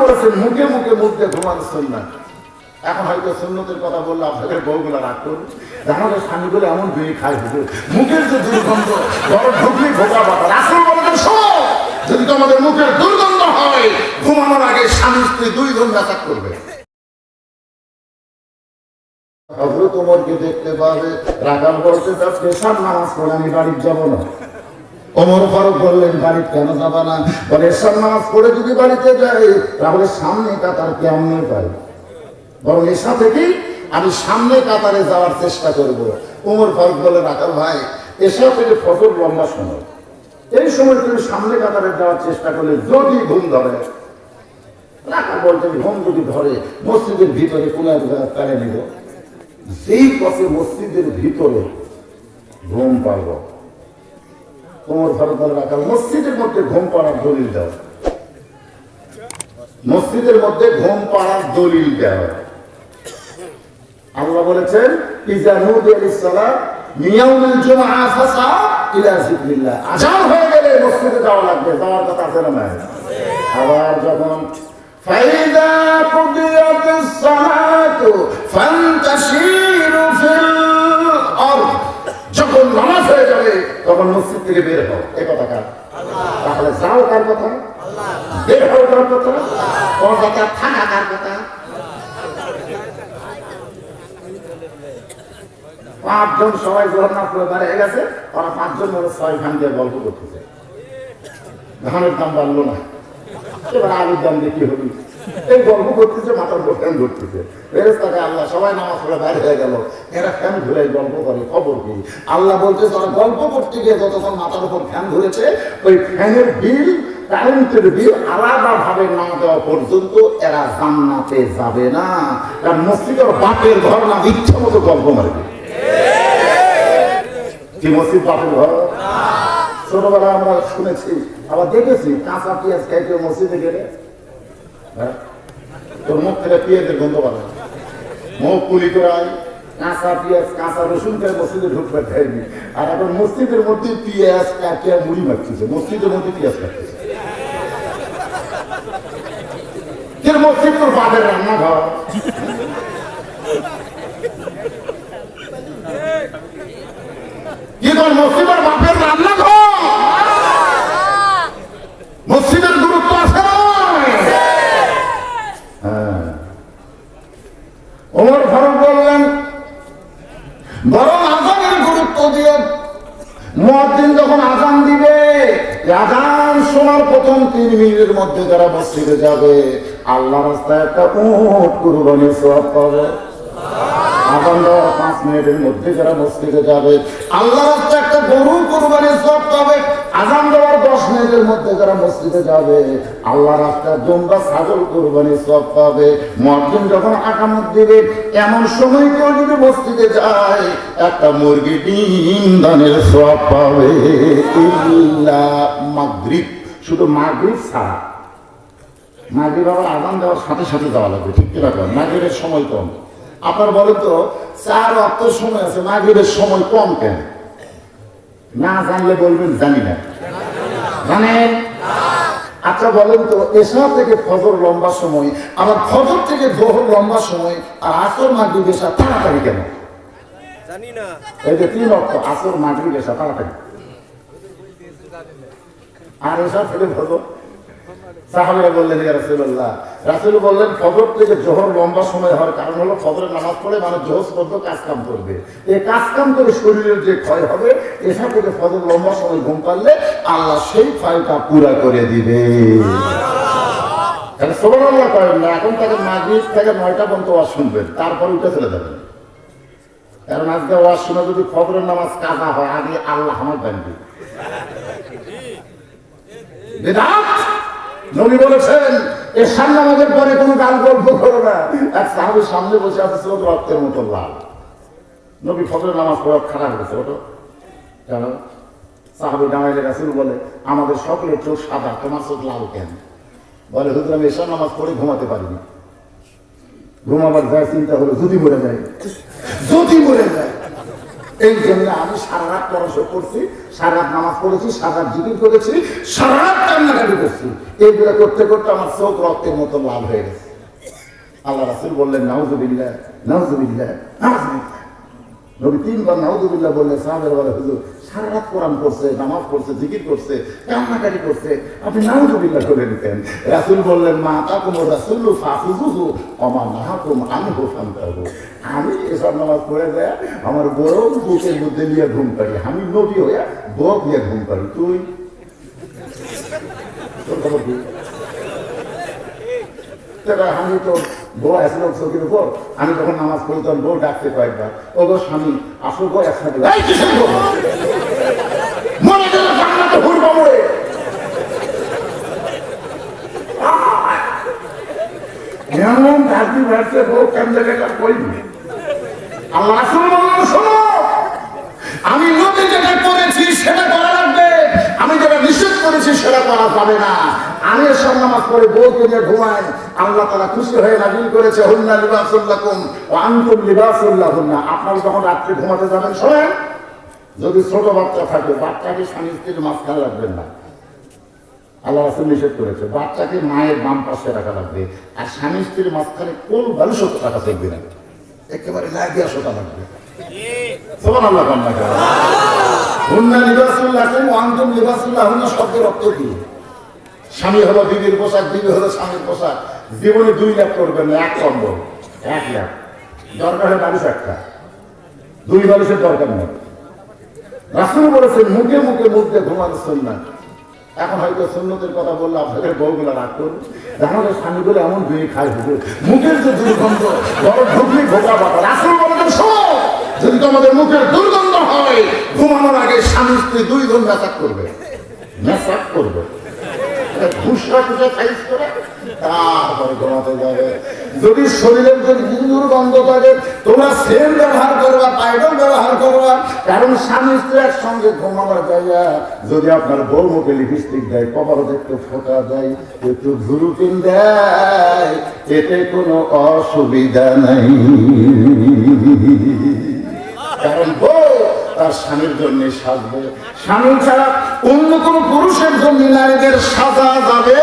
বলেছেন মুখে মুখে দিয়ে ঘুমানো এখন হয়তো সুন্নতের কথা বললে আপনাদের বউগুলো রাগ স্বামীগুলো এমন বিড়ি খায় মুখের যে দুর্গন্ধ, বড় ঢুকলি ভোগা বলেছেন যদি তোমাদের মুখের দুর্গন্ধ হয়, ঘুমানোর আগে স্বামী স্ত্রী দুই জন ব্যাচাক করবে। হজরত ওমরকে দেখতে পাবে, রাগাল বলতে চাচ্ছে, সব নামাজ পড়ে আমি বাড়ি যাব না। ওমর ফারুক বললেন বাড়ি কেন যাবা না? বলে এসব নামাজ পড়ে যদি বাড়িতে যাই, তাহলে সামনে কাতার কেমন পাই? বরং এসা থেকে আমি সামনে কাতারে যাওয়ার চেষ্টা করব। ওমর ফারুক বলে রাখাল ভাই এসা থেকে ফজর লম্বা সময়। এই সময় তুমি সামনে কাতারে যাওয়ার চেষ্টা করলে যদি ঘুম ধরে রাখাল বলতেন ঘুম যদি ধরে, মসজিদের ভিতরে কোনো এক নিব? যেই পথে মসজিদের ভিতরে ঘুম পাবো কোমর ফারুক রাখাল। মসজিদের মধ্যে ঘুম পাড়ার দলিল দেওয়া মসজিদের মধ্যে ঘুম পাড়ার দলিল দেওয়া আল্লাহ বলেছেন আজান হয়ে গেলে মসজিদে যাওয়া লাগবে, যাওয়ার কথা আছে না? আবার যখন, ফাইদা কুদিয়াতিস সালাতু ফান্তাশিরু তখন মসজিদ থেকে বের হও। এ কথা কার? তাহলে যাও কার কথা? বের হও কার কথা? থাকা কার কথা? পাঁচজন সবাই জগন্নাথ করে দাঁড়িয়ে গেছে ওরা পাঁচজন মনে ছয় খান দিয়ে গল্প করতেছে। ধানের দাম বাড়লো না। এবার আলুর দাম দিয়ে কি হবে? এই গল্প করতেছে, মাথার উপর ধরতেছে। ফেরেস্তাকে আল্লাহ সবাই নামাজ পড়ে বাইরে হয়ে গেল। এরা ফ্যান ঘুরে গল্প করে, খবর কি? আল্লাহ বলছে তারা গল্প করতে গিয়ে যতক্ষণ মাথার উপর ফ্যান ধরেছে, ওই ফ্যানের বিল, কারেন্টের বিল আলাদা ভাবে না দেওয়া পর্যন্ত এরা জান্নাতে যাবে না। কারণ মসজিদের বাপের ঘর না ইচ্ছা মতো গল্প মারবে কি মসজিদ বাপের ঘর? ছোটবেলা আমরা শুনেছি, আবার দেখেছি, কাঁচা পেঁয়াজ খাইতে মসজিদে গেলে? হ্যাঁ? তোর মুখ থেকে পেঁয়াজের গন্ধ পাবে মুখ কুলি করাই কাঁচা পেঁয়াজ, কাঁচা রসুন খেয়ে মসজিদে ঢুকবে খাইনি আর এখন মসজিদের মধ্যে পেঁয়াজ কাটিয়া মুড়ি মারতেছে মসজিদের মধ্যে পেঁয়াজ কাটতেছে মসজিদ তোর বাদের রান্নাঘর কি তোর মসজিদের বাপের রান্নাঘর মসজিদের গুরুত্ব আছে না? হ্যাঁ। ওমর ফারুক বললেন বরং আজানের গুরুত্ব দিয়ে মহাদিন যখন আজান দিবে এই আজান শোনার প্রথম তিন মিনিটের মধ্যে যারা মসজিদে যাবে আল্লাহ রাস্তায় একটা উঠ কুরবানি সব পাবে আজান দেওয়ার পাঁচ মিনিটের মধ্যে যারা মসজিদে যাবে আল্লাহ রাস্তায় একটা গরু কুরবানি সব পাবে আজান দেওয়ার মিনিটের মধ্যে যারা মসজিদে যাবে, আল্লাহ রাস্তায় দুম্বা ছাগল কুরবানি সব পাবে। মসজিদ যখন আকামত দিবে এমন সময় কেউ যদি মসজিদে যায়, একটা মুরগি ডিম দানের সব পাবে। ইল্লা মাগরিব, শুধু মাগরিব ছাড়া। মাগরিব আবার আদান দেওয়ার সাথে সাথে যাওয়া লাগবে, ঠিক কিনা কর মাগরিবের সময় কম। আপনার বলেন তো, চার অর্থ সময় আছে, মাগরিবের সময় কম কেন? না জানলে বলবেন, জানি না। জানেন? আচ্ছা বলেন তো এসা থেকে ফজর লম্বা সময় আবার ফজর থেকে জোহর লম্বা সময় আর আসর মাগরিব এসা তাড়াতাড়ি কেন? জানি না। এই যে তিন অর্থ আসর মাগরিব এসা তাড়াতাড়ি। আর এসা থেকে ফজর সাহাবিরা বললেন, ইয়া রাসূলুল্লাহ, রাসূল বললেন, ফজর থেকে জোহর লম্বা সময় হওয়ার কারণ হলো ফজরের নামাজ পড়ে মানুষ জোহর পর্যন্ত কাজ কাম করবে। এই কাজ কাম করে শরীরের যে ক্ষয় হবে, এসা থেকে ফজর লম্বা সময় ঘুম পারলে আল্লাহ সেই ক্ষয়টা পুরা করে দিবে। তাহলে সুবহানাল্লাহ করেন না, এখন তাকে মাগরিব থেকে নয়টা পর্যন্ত ওয়াজ শুনবেন, তারপর উঠে চলে যাবেন। কারণ আজকে ওয়াজ শুনে যদি ফজরের নামাজ কাজা হয়, আগে আল্লাহ আমার জানবে বেদাত? নবী বলেছেন এসার নামাজের পরে কোনো গান গল্প করো না। এক সাহাবের সামনে বসে আছে ছিল রক্তের মতো লাল। নবী ফজরের নামাজ পড়া খারাপ হয়েছে ওটা জানো সাহাবি জামাইলে রাসুল বলে আমাদের সকলের চোখ সাদা তোমার চোখ লাল কেন? বলে হুজুর আমি এসার নামাজ পড়ে ঘুমাতে পারিনি। ঘুমাবার যায় চিন্তা হলো যদি মরে যায়। যদি মরে যায়। এই জন্য আমি সারা রাত পড়াশোনা করছি সারা নামাজ পড়েছি, সারা জিকির করেছি, সারা কান্নাকাটি করছি। এইগুলো করতে করতে আমার চোখ রক্তের মতো লাল হয়ে গেছে। আল্লাহ রাসুল বললেন, নাউজুবিল্লাহ নাউজুবিল্লাহ নবী তিনবার নাউজুবিল্লাহ বললে সাহাবের বলে, হুজুর, সারা রাত কোরআন করছে নামাজ পড়ছে, জিকির করছে, কান্নাকাটি করছে, আপনি নাউজুবিল্লাহ করে নিতেন রাসুল বললেন, মা তাকুম রাসুল্লু ফাফিজুহু অমা নাহাকুম আনহু ফান্তাহু। আমি এসব নামাজ পড়ে যায়, আমার বড় বুকের মধ্যে নিয়ে ঘুম পারি আমি নবী হইয়া বক নিয়ে ঘুম তুই আমি তো বউ আসলে চোখের উপর আমি যখন নামাজ পড়ি তখন বউ ডাকতে কয়েকবার ও গো স্বামী আসো গো একসাথে এমন ডাকি ভাবছে বউ কেমন গেটা কইনি আল্লাহ রাসূল বললেন সেটা করা যাবে না। আমি এসব নামাজ পড়ে বউকে নিয়ে ঘুমাই। আল্লাহ তারা খুশি হয়ে নাজিল করেছে, হুন্না লিবাসুল্লাকুম ও আনতুম লিবাসুল্লাহুন্না আপনারা যখন রাত্রে ঘুমাতে যাবেন, শোনেন, যদি ছোট বাচ্চা থাকে, বাচ্চাকে স্বামী স্ত্রীর মাঝখানে রাখবেন না। আল্লাহ রাসুল নিষেধ করেছে, বাচ্চাকে মায়ের বাম পাশে রাখা লাগবে, আর স্বামী স্ত্রীর মাঝখানে কোন ভালো সত্য রাখা চলবে না। একেবারে লাগিয়া শোতা লাগবে। সোমান আল্লাহ কান্না করে হুন্না লিবাসুল্লাহ আন্তম লিবাসুল্লাহ হুন্না শব্দের অর্থ কি? স্বামী হলো দিদির পোশাক বিবি হলো স্বামীর পোশাক। জীবনে দুই লাখ করবেন না, এক কম্বল এক লাখ দরকার হয় বালিশ একটা দুই মানুষের দরকার নেই। রাসুল বলেছেন, মুখে মুখে মুখে ঘুমানো সুন্নাত এখন হয়তো সুন্নতের কথা বললে আপনাদের বউগুলো রাগ করুন আমাদের স্বামীগুলো এমন দুই খাই হুজুর। মুখের যে দুর্গন্ধ, বড় ঢুকলি ভোগা বাবা রাসুল বলেছেন যদি তোমাদের মুখের দুর্গন্ধ হয়, ঘুমানোর আগে স্বামী স্ত্রী দুই জন মেসাক করবে। মেসাক করবে। যদি শরীরের যদি দুর্গন্ধ থাকে, তোমরা সেম ব্যবহার করবা, পাইডল ব্যবহার করবা, কারণ স্বামী স্ত্রী একসঙ্গে ঘুমাবার জায়গা। যদি আপনার বউ মুখে লিপস্টিক দেয় কপালে একটু ফোটা দেয়, একটু ঝুরুকিন দেয়, এতে কোনো অসুবিধা নাই। তার স্বামীর জন্য সাজবে। স্বামী ছাড়া অন্য কোন পুরুষের জন্য নারীদের সাজা যাবে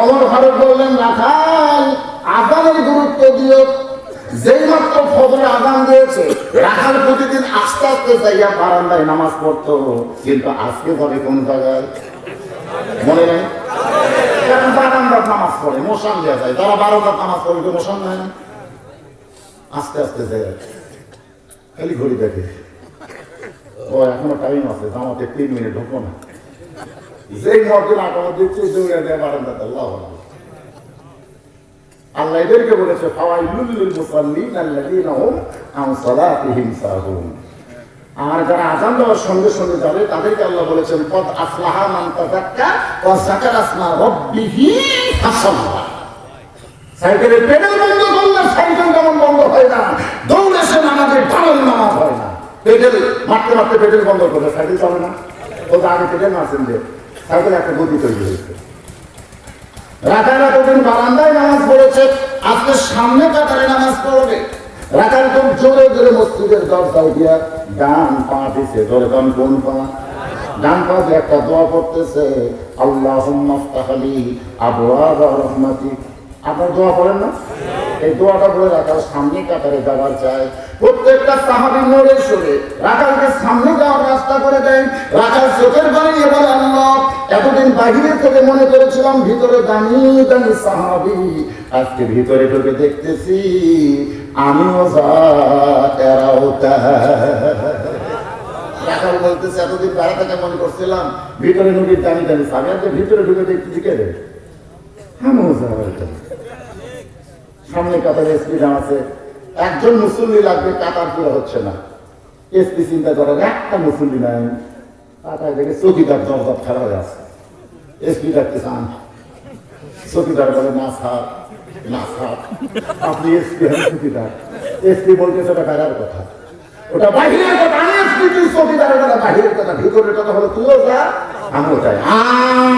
অমর ভারত বললেন রাখাল আদানের গুরুত্ব দিও। যেই মাত্র ফজরে আদান দিয়েছে প্রতিদিন আস্তে আস্তে যাইয়া বারান্দায় নামাজ পড়তো। কিন্তু আজকে যাবে কোন জায়গায়? মনে নেই? এখন বারান্দার নামাজ পড়ে, মোশান দেওয়া যায়। যারা বারান্দার নামাজ পড়ে মোশান নেয় না? আস্তে আস্তে যায়। খালি ঘড়ি দেখে। ও, এখনও টাইম আছে, জামাতে তিন মিনিট ঢুকবো না। যেই মর্দিন আকামত দিচ্ছে দৌড়ে দেয় বারান্দাতে, আল্লাহ। আল্লাহ এদেরকে বলেছে, ফাওয়াইলুল লিল মুসাল্লিন আল্লাযীনা হুম আন সালাতিহিম সাহুন। আর যারা আজান দেওয়ার সঙ্গে সঙ্গে যাবে, তাদেরকে আল্লাহ বলেছেন, কদ আফলাহা মান তাযাক্কা ওয়া যাকারা আসমা রাব্বিহি ফাসাল্লা সাইকেলের বন্ধ সাইকেল যেমন বন্ধ হয় না, দৌড়ে সে নামাজে টানাল নামাজ হয় না। পেডেল মারতে মারতে পেডেল বন্ধ করলে সাইকেল চলে না। তো আগে পেডেল মারছেন যে, সাইকেল একটা গতি তৈরি হয়েছে। রাখাল এতদিন বারান্দায় নামাজ পড়েছে, আজকে সামনে কাতারে নামাজ পড়বে। খুব জোরে জোরে মসজিদের দরজায় দিয়া ডান পা দিছে, জোরে ডান কোন পা? ডান পা দিয়ে একটা দোয়া পড়তেছে আল্লাহ আবু রহমাতি আপনার দোয়া পড়েন না? এই দোয়াটা বলে রাখাল সামনে কাতারে যাবার চায় প্রত্যেকটা সাহাবি নড়ে সরে রাখালকে সামনে যাওয়ার রাস্তা করে দেন। রাখাল চোখের বাড়ি এবার আল্লাহ, এতদিন বাহিরে থেকে মনে করেছিলাম ভিতরে দামি দামি সাহাবি। আজকে ভিতরে ঢুকে দেখতেছি আমিও যা এরাও তা বলতেছে, এতদিন বাইরে থেকে মনে করছিলাম ভিতরে নদীর দামি দামি সাহাবি। ভিতরে ঢুকে দেখতেছি কে রে? আমিও। সামনে কাতারে এসপি আছে, একজন মুসল্লি লাগবে, কাতার পুরো হচ্ছে না। এসপি চিন্তা করেন একটা মুসল্লি নাই। কাতার থেকে চৌকিদার জবাব খারাপ হয়ে আছে। এসপি ডাকতে চান চৌকিদার বলে, না স্যার না স্যার। আপনি এসপি হন চৌকিদার। এসপি বলতেছে ওটা বাইরের কথা। ওটা বাহিরের কথা, আমি এসপি, তুই চৌকিদার ওটা বাহিরের কথা। ভিতরের কথা হলো, তুইও যা, আমিও চাই আহ!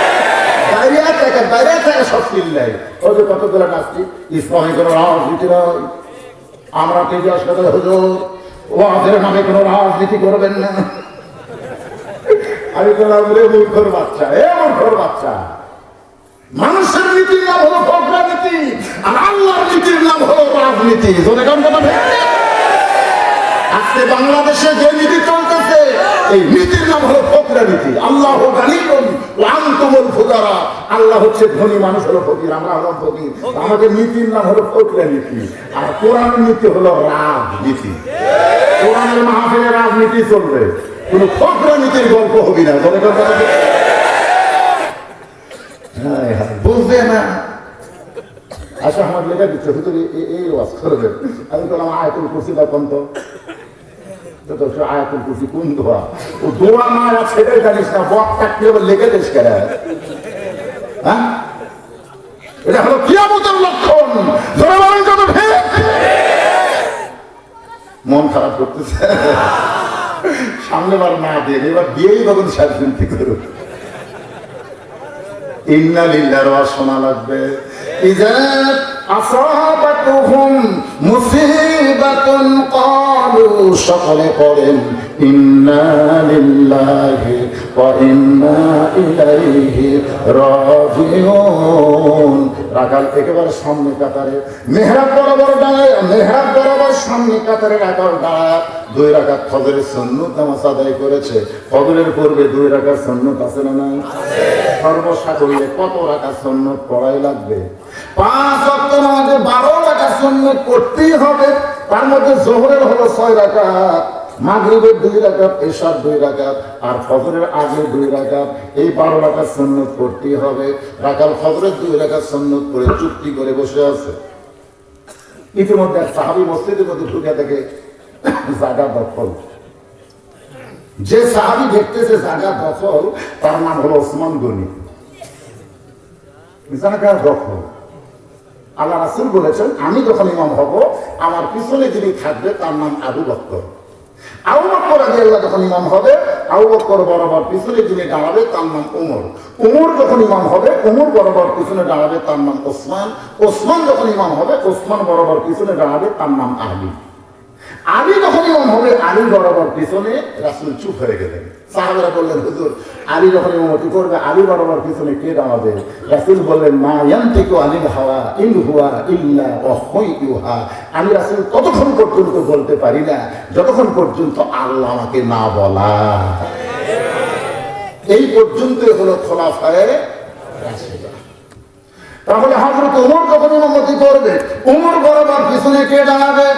ছিল বাইরে ওই যে কতগুলো ইসলামে কোনো রাজনীতি নয়। আমরা ওয়াদের নামে কোনো রাজনীতি করবেন না? আমি বললাম, রে মূর্খর বাচ্চা, এ মূর্খর বাচ্চা। মানুষের নীতির নাম হলো নীতি আর আল্লাহর নীতির নাম হলো রাজনীতি। আজকে বাংলাদেশে যে নীতি চলতেছে এই নীতির নাম হলো ফকরা নীতি। আল্লাহ লামতুমুল ফুকারা। আল্লাহ হচ্ছে ধনী মানুষ হলো ফকির আমরা হলাম ফকির। আমাদের নীতির নাম হলো ফকরা নীতি। আর কোরআনের নীতি হলো রাজনীতি। কোরআনের মাহফিলে রাজনীতি চলবে। কোন ফকরা নীতির গল্প হবি না কোন কথা বুঝবে না। আচ্ছা আমার লেখা দিচ্ছে হুজুর এই- ওয়াজ করবেন আমি বললাম আয়াতুল কুরসি বা কন্ত আয়াতুল কুরসি কোন হ্যাঁ? মন খারাপ করতেছে। সামনে বার না দিয়ে এবার দিয়েই তখন সাত কি করুক। ইন্না লিল্লার শোনা লাগবে। ইজা আসাবাতুহুম মুসিবাতুন ক্বালু সকলে পড়েন, ইন্না রাখাল একেবারে সামনে মেহরাব বরাবর দাঁড়ায়, মেহরাব বরাবর সামনে কাতারে রাখাল দুই রাকাত ফজরের সুন্নত নামাজ আদায় করেছে। ফজরের পূর্বে দুই রাকাত সুন্নত আছে না সর্বসা করলে কত রাখা সন্ন্যত পড়াই লাগবে? পাঁচ অক্ট নামাজে বারো রাখা সন্ন্যত করতেই হবে। তার মধ্যে জোহরের হলো ছয় রাকাত, মাগরিবের দুই রাকাত, এশার দুই রাকাত, আর ফজরের আগে দুই রাকাত। এই বারো রাকাত সন্ন্যত করতেই হবে। রাকাল ফজরের দুই রাকাত সন্ন্যত করে চুক্তি করে বসে আছে। ইতিমধ্যে সাহাবি মসজিদের মধ্যে ঢুকে থেকে জায়গা দখল। যে সাহাবি দেখতেছে জায়গা দখল, তার নাম হলো ওসমান গনি। জায়গা দখল। আল্লাহ রাসুল বলেছেন, আমি যখন ইমাম হব, আমার পিছনে যিনি থাকবে, তার নাম আবু বক্কর। আবু বক্কর আদি আল্লাহ যখন ইমাম হবে, আবু বক্কর বরাবর পিছনে যিনি দাঁড়াবে, তার নাম উমর। উমর যখন ইমাম হবে, উমর বরাবর পিছনে দাঁড়াবে, তার নাম ওসমান। ওসমান যখন ইমাম হবে, ওসমান বরাবর পিছনে দাঁড়াবে, তার নাম আলী। আলী যখন ইমাম হবে আলী বরাবর পিছনে, রাসুল চুপ হয়ে গেলেন। সাহাবেরা বললেন, হুজুর আলী যখন ইমামতি করবে আলী বরাবর পিছনে কে দাঁড়াবে? রাসুল বললেন, মা ইয়ান্তিকু আলিল হাওয়া, ইন হুয়া ইল্লা ওয়াহয়ুহা আমি রাসুল ততক্ষণ পর্যন্ত বলতে পারি না, যতক্ষণ পর্যন্ত আল্লাহ আমাকে না বলা। এই পর্যন্তই হলো খোলাফায়ে রাশিদা। তাহলে হজরত উমর যখন ইমামতি করবে, উমর বরাবর পিছনে কে দাঁড়াবে?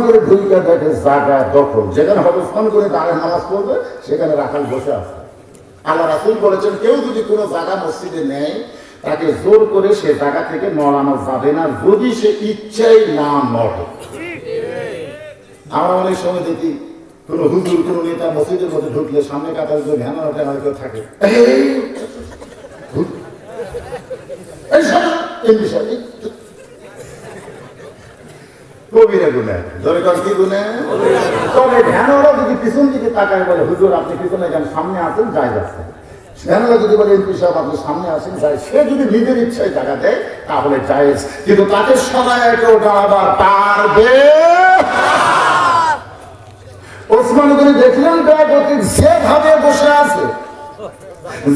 করে যেখানে হবে করে নামাজ সেখানে রাখাল বসে আছে বলেছেন কেউ যদি কোনো মসজিদে নেয় তাকে জোর করে সে জায়গা থেকে নড়ানো যাবে না যদি সে ইচ্ছাই না নড়ে আমরা অনেক সময় দেখি কোনো হুজুর কোনো নেতা মসজিদের মধ্যে ঢুকলে সামনে কাতার যে ভ্যানা ট্যানা কেউ থাকে এই, বিষয়, কবিরা কি তবে ধ্যানওয়ালা যদি পিছন দিকে তাকায় বলে, হুজুর, আপনি পিছনে যান, সামনে আছেন যাই ধ্যানওয়ালা যদি বলে, এমপি সাহেব, আপনি সামনে আসেন, যাই। সে যদি নিজের ইচ্ছায় টাকা দেয়, তাহলে জায়েজ। কিন্তু তাকে সবাই কেউ দাঁড়াবার ওসমান দেখলেন যেভাবে বসে আছে।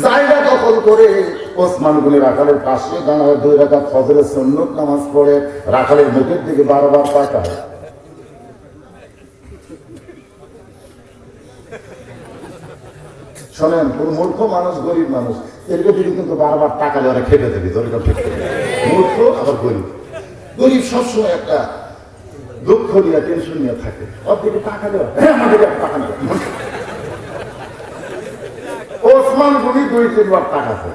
জায়গা দখল করে ওসমান গুলি রাখালের পাশে দাঁড়ায় দুই রাখা ফজরের সন্ন্যত নামাজ পড়ে রাখালের মুখের দিকে বারবার তাকায়। শোনেন মূর্খ মানুষ, গরিব মানুষ এরকে দিকে কিন্তু বারবার টাকালে ওরা খেতে দেবে দরকার ঠিক মূর্খ, আবার গরিব। গরিব সবসময় একটা দুঃখ নিয়ে টেনশন নিয়ে থাকে। ওর দিকে টাকা দেওয়া হ্যাঁ আমাদেরকে টাকা দেওয়া ওসমান গুলি দুই তিনবার টাকাছে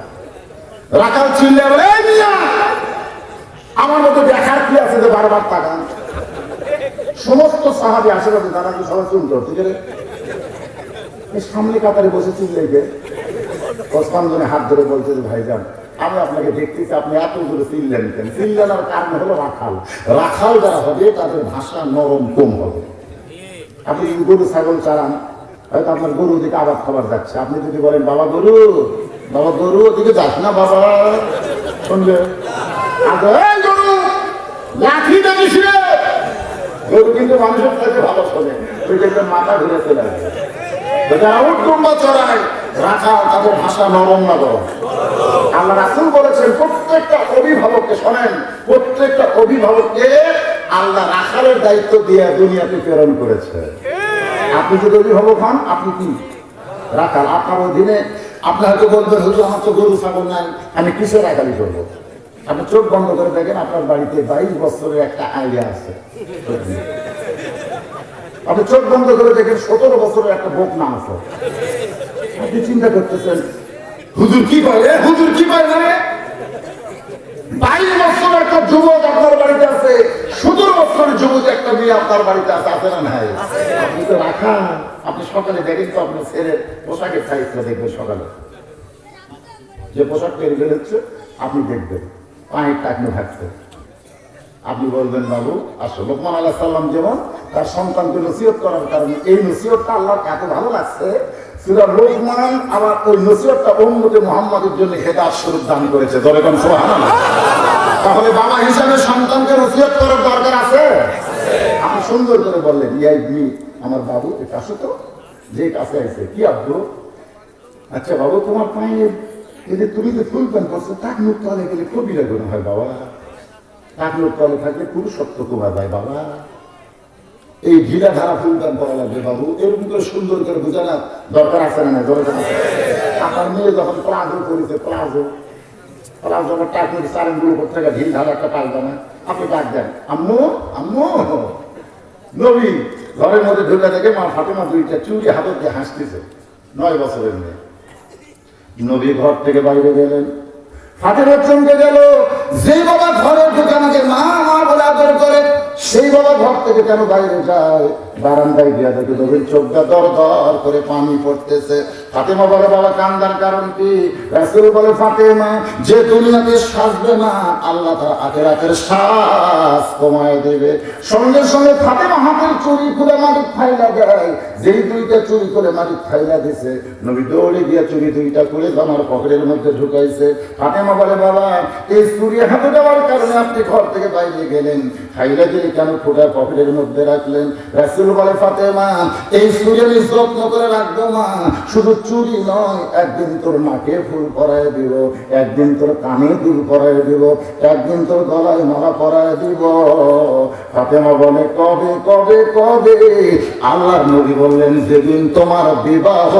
রাখাল চিল্লে বলে আমার মতো দেখার কি আছে যে বারবার তাকান? সমস্ত সাহাবি আশেপাশে তারা কি সবাই ঠিক আছে? সামনে কাতারে বসে চিল্লাইতে ওসমান গনি হাত ধরে বলছে যে ভাইজান আমি আপনাকে দেখতেছি, আপনি এত দূরে চিল্লেন কেন? চিল্লানোর কারণ হলো রাখাল। রাখাল যারা হবে, তাদের ভাষা নরম কম হবে। আপনি গরু, ছাগল চালান, হয়তো আপনার গরু দিকে আবার খাবার যাচ্ছে। আপনি যদি বলেন, বাবা গরু বাবা গরু ওদিকে যাস না, বাবা শুনবে। গরু, লাঠি গরু কিন্তু মানুষের কাছে ভালো শোনে। তুই মাথা চলে তাদের ভাষা আল্লাহ প্রত্যেকটা অভিভাবককে শোনেন, প্রত্যেকটা অভিভাবককে রাখালের দায়িত্ব দিয়ে দুনিয়াতে প্রেরণ আপনি যদি অভিভাবক হন, আপনি কি? রাখাল, আপনার অধীনে আপনি হয়তো বলবেন হুজুর আমার তো গরু ছাগল নাই। আমি কিসের রাখালি করব? আপনি চোখ বন্ধ করে দেখেন আপনার বাড়িতে বাইশ বছরের একটা আইডিয়া আছে। আপনি চোখ বন্ধ করে দেখেন সতেরো বছরের একটা বোক না আছে। আপনি চিন্তা করতেছেন হুজুর কি এ, হুজুর কি পায় না রে? বাইশ বছর একটা যুবক আপনার বাড়িতে আছে। সতেরো বছরের যুবক একটা মেয়ে আপনার বাড়িতে আছে আছে না নাই? আপনি তো রাখা। আপনি সকালে দেখেন তো আপনার ছেলের পোশাকের সাইজটা দেখবেন সকালে। যে পোশাক তৈরি হচ্ছে আপনি দেখবেন। পায়ের টাকনো থাকছে আপনি বলবেন বাবু আসো লোকমান আল্লাহ সাল্লাম যেমন তার সন্তানকে নসিহত করার কারণে এই নসিহতটা আল্লাহর এত ভালো লাগছে। সুরা লোকমান আবার ওই নসিহতটা উম্মতে মুহাম্মাদের জন্য হেদার স্বরূপ দান করেছে। ধরে কোন সুবহানাল্লাহ। তাহলে বাবা হিসাবে সন্তানকে নসিহত করার দরকার আছে? আপনি সুন্দর করে বললেন, ইয়াই মি আমার বাবু, এটা আসো তো। যে কাছে আছে। কি আব্বু? আচ্ছা বাবু, তোমার পায়ে যে তুমি যে ফুল প্যান্ট করছ তাক মুখ তলে গেলে কবিরা গুণ হয় বাবা। তাক মুখ তলে থাকলে পুরুষত্ব কমা যায় বাবা। এই ঢিলা ধারা ফুল প্যান্ট করা লাগবে বাবু। এরকম করে সুন্দর করে বোঝানো দরকার আছে না ধরে আপনার মেয়ে যখন প্লাজো করেছে, প্লাজো। প্লাজো আমার টাকনির চারেনগুলো করতে গেলে ঢিল ধারা একটা পাল্টানা আপনি ডাক দেন। আম্মু আম্মু। নবী, ঘরের মধ্যে ঢুকে দেখে মা ফাতেমা দুইটা চুরি হাতত দিয়ে হাসতেছে। নয় বছরের মেয়ে। নবী ঘর থেকে বাইরে গেলেন। ফাতেমা চমকে গেল। যেই বাবা ঘরে ঢুকে আমাকে মা মা বলে আদর করে, সেই বাবা ঘর থেকে কেন বাইরে যায়? বারান্দায় গিয়া দেখে নবীর চোখটা দর দর করে পানি পড়তেছে। ফাতেমা বলে, বাবা, কান্দার কারণ কি? রাসূল বলে, ফাতেমা, যে দুনিয়াতে সাজবে না, আল্লাহ তার আখের আখের শ্বাস কমায় দেবে। সঙ্গে সঙ্গে ফাতেমা হাতের চুরি খুলে মাটির ফাইলা দেয়। যেই দুইটা চুরি করে মাটির ফাইলা দিছে, নবী দৌড়ে গিয়ে চুরি দুইটা করে জামার পকেটের মধ্যে ঢুকাইছে। ফাতেমা বলে, বাবা, এই চুরি হাতে দেওয়ার কারণে আপনি ঘর থেকে বাইরে গেলেন। ফাইলা দিয়ে কেন ফোটা পকেটের মধ্যে রাখলেন? রাসূল বলে, ফাতেমা, এই আমি যত্ন করে রাখব মা। শুধু চুরি নয়, একদিন তোর ফুল দিব, একদিন তোর কানে দিব, একদিন তোর গলায় দিব। ফাতেমা বলে, কবে কবে কবে? আল্লাহর নবী বললেন, যেদিন তোমার বিবাহ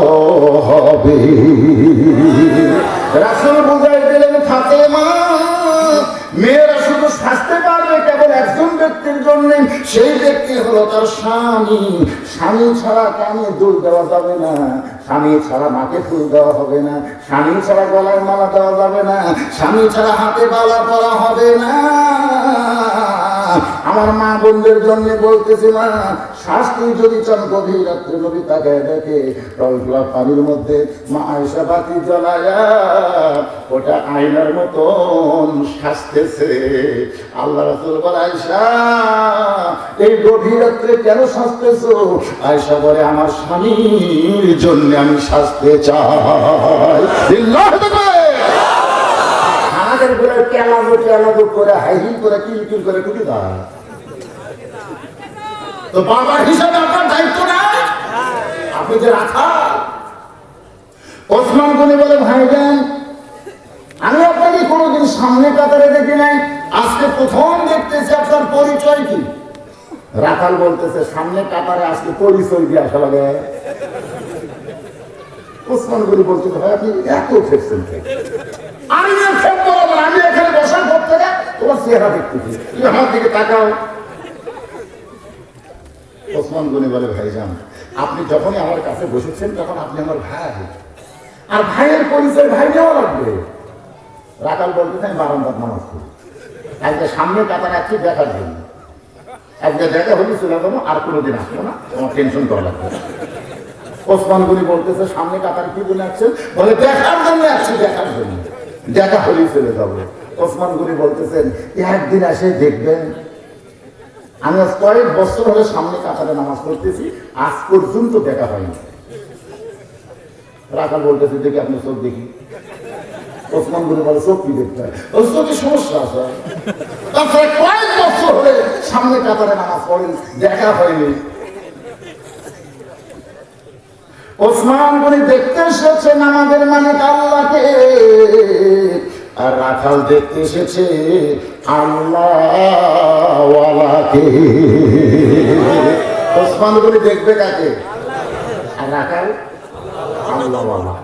হবে। রাসূল বুঝাই দিলেন, ফাতেমা, মেয়েরা শুধু শাস্তে পারবে কেবল একজন ব্যক্তির জন্য সেই ব্যক্তি হলো তার স্বামী। স্বামী ছাড়া কানে দুল দেওয়া যাবে না। স্বামী ছাড়া মাকে ফুল দেওয়া হবে না। স্বামী ছাড়া গলায় মালা দেওয়া যাবে না। স্বামী ছাড়া হাতে বালা পরা হবে না। আমার মা বোনদের জন্য বলতেছি না শাস্তি যদি চান গভীর রাত্রে নবী তাকে দেখে টলটলা পানির মধ্যে মা আয়সা বাতি জ্বলায়া ওটা আয়নার মতন শাসতেছে আল্লাহ রাসূল বলে আয়সা এই গভীর রাত্রে কেন শাসতেছ আয়সা বলে, আমার স্বামীর জন্য আমি শাসতে চাই। আমাদের ঘরে কেলাবো কেলাবো করে হাইহিল করে, কিলকিল করে টুকে দাও। তো বাবা হিসাবে আপনার দায়িত্ব নাই আপনি যে রাখা ওসমান গনি বলে ভাইজান আমি আপনাকে কোনোদিন সামনে কাতারে দেখি নাই। আজকে প্রথম দেখতেছি আপনার পরিচয় কি? রাখাল বলতেছে, সামনে কাতারে আজকে পরিচয় দিয়ে আসা লাগে। ওসমান গনি বলছে ভাই, আপনি এত ফেরছেন আমি আমি এখানে বসার পর থেকে তোমার চেহারা দেখতেছি তুমি আমার দিকে তাকাও। ওসমান গনি বলে আপনি যখনই আমার কাছে বসেছেন, তখন আপনি আমার ভাই। আর ভাইয়ের পরিচয় ভাই নেওয়া লাগবে। রাকাল বলতে আমি বারান্দার নামাজ পড়ি। আজকে সামনে কাতার রাখছি দেখার জন্য। আজকে দেখা হলি চলে যাব, আর কোনোদিন আসব না। তোমার টেনশন করা লাগবে। ওসমান গনি বলতেছে, সামনে কাতার কি বলে আসছেন? বলে, দেখার জন্য আসছি, দেখার জন্য। দেখা হলি চলে যাব। ওসমান গনি বলতেছেন, একদিন এসে দেখবেন, আমি আজ কয়েক বছর হলে সামনে কাতারে নামাজ পড়তেছি, আজ পর্যন্ত দেখা হয়নি। রাখাল বলতেছে, দেখি আপনি চোখ দেখি। ওসমান গনি বলে, চোখ কি দেখতে হয় ওর সমস্যা আছে। কয়েক বছর হলে সামনে কাতারে নামাজ পড়েন, দেখা হয়নি। ওসমান গনি দেখতে এসেছে আমাদের মানে আল্লাহকে। আর রাখাল দেখতে এসেছে আল্লাহওয়ালাকে। ওসমান গনি দেখবে কাকে? আর রাখাল, আল্লাহওয়ালা।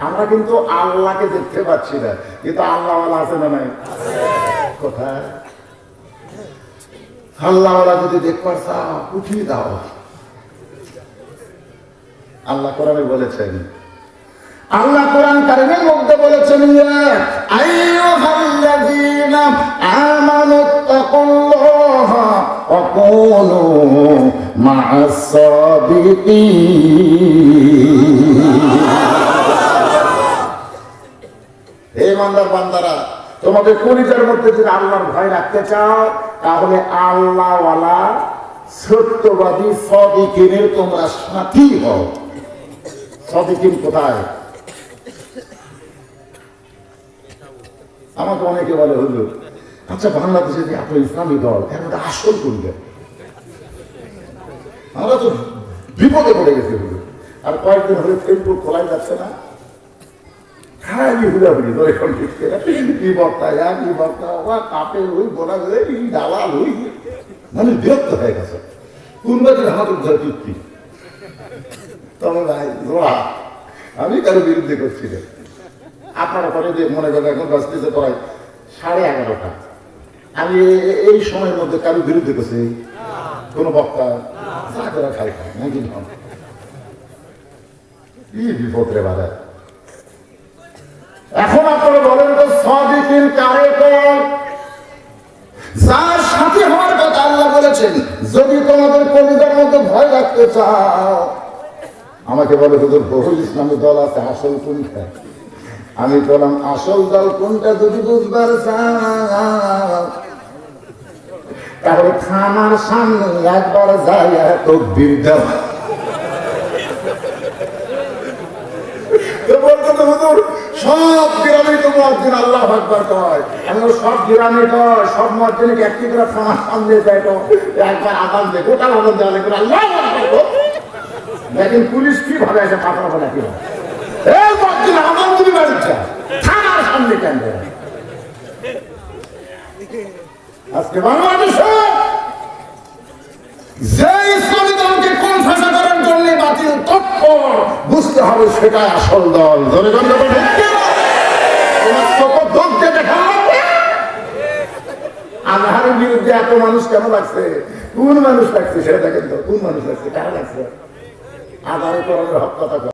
আমরা কিন্তু আল্লাহকে দেখতে পাচ্ছি না। কিন্তু আল্লাহওয়ালা আছে না নাই? কোথায়? আল্লাহওয়ালা যদি দেখবার চাও, উঠিয়ে দাও। আল্লাহ কোরআনে বলেছেন। আল্লাহ কোরআন কারিমের মধ্যে বলেছেন, ইয়া আইয়ুহাল্লাযীনা আমানু তাকুল্লাহা ওয়া কুনু হে ইমানদার বান্দারা তোমাদের কলিজার মধ্যে যদি আল্লাহর ভয় রাখতে চাও, তাহলে আল্লাহওয়ালা সত্যবাদী সদিকিনের তোমরা সাথী হও। সদিকিন কোথায়? আমাকে অনেকে বলে, হুজুর আচ্ছা বাংলাদেশে যে এত ইসলামী দল, এর মধ্যে আসল করবে আমরা তো বিপদে পড়ে গেছি, হুজুর। আর কয়েকদিন হলে ফেসবুক খোলাই যাচ্ছে না। খালি হুড়াহুড়ি কি বক্তা কি বক্তা মানে বিরক্ত হয়ে গেছে। কোন বাজে আমাদের চুক্তি আমি কারও বিরুদ্ধে করছি না আপনারা করে যে মনে করেন এখন বাঁচতেছে প্রায় সাড়ে এগারোটা। আমি এই সময়ের মধ্যে কারও বিরুদ্ধে করছি? কোনো বক্তা? খাই খাই, নাকি এখন আপনারা বলেন যদি তোমাদের কলিজার মধ্যে ভয় রাখতে চাও আমাকে বলে, হুজুর বহু ইসলামী দল আছে, আসল কোনটা? আমি বললাম, আসল দল কোনটা যদি বুঝবার তাহলে থানার সামনে একবার যাই তো তো সব গ্রামে তো আল্লাহ আকবার কয়। আমি সব গ্রামে কয়, সব মসজিদে একটি করে থানার সামনে দেয় তো একবার আদান দেয় গোটা আদান দেওয়া আল্লাহ। দেখেন পুলিশ কি ভাবে আছে পাতা বলে কি? আজহারের বিরুদ্ধে এত মানুষ কেন লাগছে? কোন মানুষ লাগছে? সেটা দেখেন তো, কোন মানুষ লাগছে? কারা লাগছে? আধারে করার হক কথা।